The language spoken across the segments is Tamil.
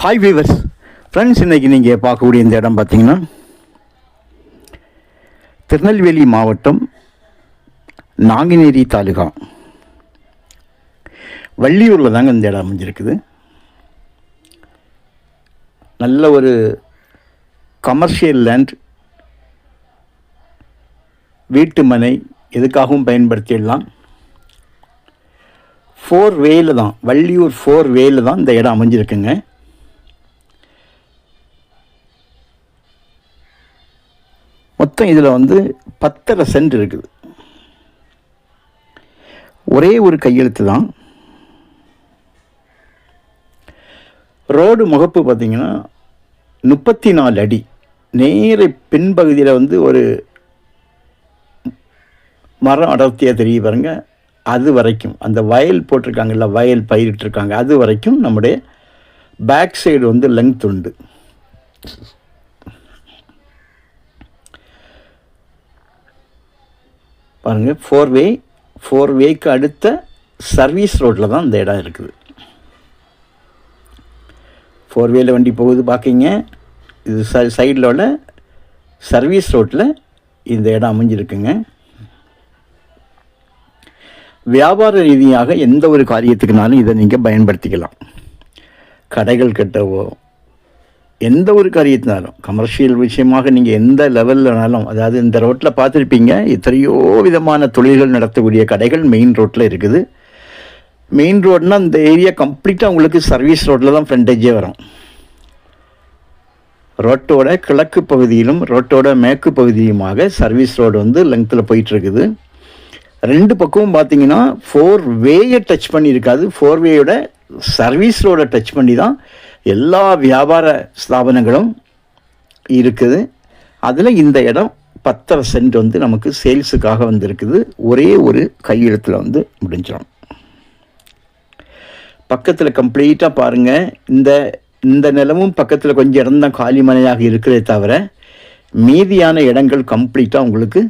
ஹாய் வீவர்ஸ் ஃப்ரெண்ட்ஸ் இன்றைக்கி நீங்கள் பார்க்கக்கூடிய இந்த இடம் பார்த்தீங்கன்னா திருநெல்வேலி மாவட்டம் நாங்குநேரி தாலுகா. வள்ளியூரில் தாங்க இந்த இடம் அமைஞ்சிருக்குது. நல்ல ஒரு கமர்ஷியல் லேண்ட் வீட்டு மனை எதுக்காகவும் பயன்படுத்திடலாம். ஃபோர் வேல தான் வள்ளியூர் ஃபோர் வேல தான் இந்த இடம் அமைஞ்சிருக்குங்க. மொத்தம் இதில் வந்து பத்தரை சென்ட் இருக்குது. ஒரே ஒரு கையெழுத்து தான். ரோடு முகப்பு பார்த்தீங்கன்னா முப்பத்தி நாலு அடி. நேர பின்பகுதியில் வந்து ஒரு மரம் அடர்த்தியாக தெரிய பாருங்க. அது வரைக்கும். அந்த வயல் போட்டிருக்காங்கல்ல வயல் பயிரிட்டிருக்காங்க. அது வரைக்கும் நம்முடைய பேக் சைடு வந்து லெங்த் உண்டு. பாருங்கள் ஃபோர் வே ஃபோர் வேக்கு அடுத்த சர்வீஸ் ரோட்டில் தான் இந்த இடம் இருக்குது. ஃபோர் வேல வண்டி போகுது பார்க்கிங்க இது ச சைடில் உள்ள சர்வீஸ் ரோட்டில் இந்த இடம் அமைஞ்சிருக்குங்க. வியாபார ரீதியாக எந்த ஒரு காரியத்துக்குனாலும் இதை நீங்கள் பயன்படுத்திக்கலாம். கடைகள் கட்டவோ எந்த ஒரு காரியத்தினாலும் கமர்ஷியல் விஷயமாக நீங்கள் எந்த லெவல்லனாலும் அதாவது இந்த ரோட்டில் பார்த்துருப்பீங்க எத்தனையோ விதமான தொழில்கள் நடத்தக்கூடிய கடைகள் மெயின் ரோட்டில் இருக்குது. மெயின் ரோட்னால் இந்த ஏரியா கம்ப்ளீட்டாக உங்களுக்கு சர்வீஸ் ரோட்டில் தான் ஃப்ரண்டேஜே வரும். ரோட்டோட கிழக்கு பகுதியிலும் ரோட்டோட மேற்கு பகுதியுமாக சர்வீஸ் ரோடு வந்து லெங்த்தில் போயிட்டுருக்குது. ரெண்டு பக்கமும் பார்த்தீங்கன்னா ஃபோர் வேயை டச் பண்ணியிருக்காது. ஃபோர் வேயோட சர்வீஸ் ரோடை டச் பண்ணி தான் எல்லா வியாபார ஸ்தாபனங்களும் இருக்குது. அதில் இந்த இடம் பத்தரை சென்ட் வந்து நமக்கு சேல்ஸுக்காக வந்திருக்குது. ஒரே ஒரு கையெழுத்தில் வந்து முடிஞ்சிடும். பக்கத்தில் கம்ப்ளீட்டாக பாருங்கள் இந்த இந்த நிலமும் பக்கத்தில் கொஞ்சம் இடம் தான் காலி மனையாக இருக்கிறதே தவிர மீதியான இடங்கள் கம்ப்ளீட்டாக உங்களுக்கு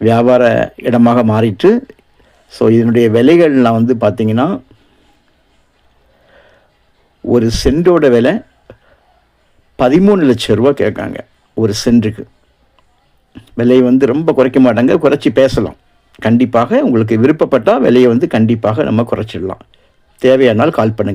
வியாபார இடமாக மாறிட்டு ஸோ இதனுடைய விலைகள்லாம் வந்து பார்த்திங்கன்னா ஒரு சென்டோட விலை பதிமூணு லட்சம் ரூபா கேட்காங்க ஒரு சென்ட்டுக்கு. விலையை வந்து ரொம்ப குறைக்க மாட்டாங்க குறைச்சி பேசலாம். கண்டிப்பாக உங்களுக்கு விருப்பப்பட்டால் விலையை வந்து கண்டிப்பாக நம்ம குறைச்சிடலாம். தேவையானால் கால் பண்ணுங்கள்